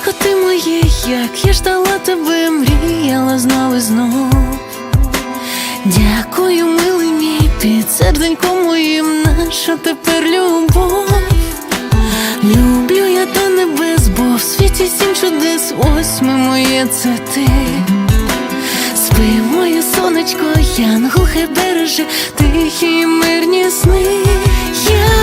твоє, як я ждала тебе, мріяла знов і знов. Дякую, милий мій, під серденьком моїм, наша тепер любов. Люблю я до небес, бо в світі сім чудес, ось ми моє це ти. Спи, моє сонечко, янгол хай береже тихі й мирні сни. Я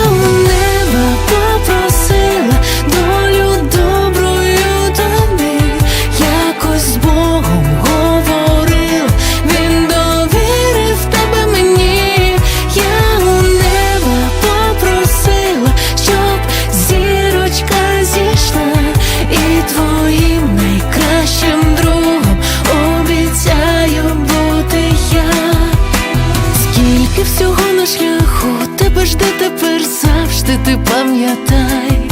завжди ти пам'ятай,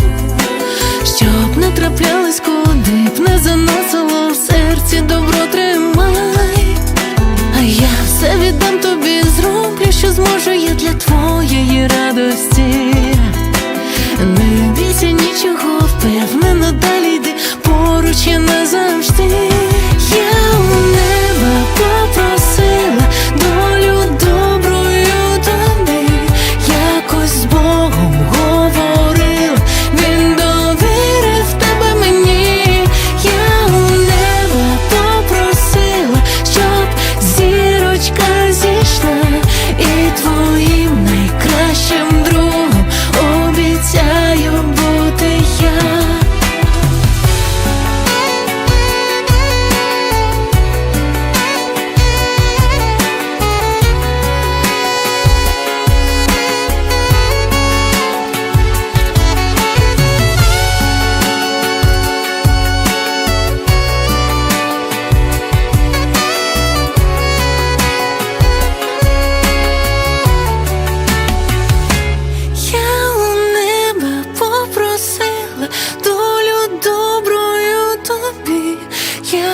щоб не траплялись, куди б не заносило в серці добро тримай, а я все віддам тобі, зроблю, що зможу я для твоєї радості.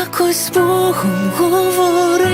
Якось Богом говорила,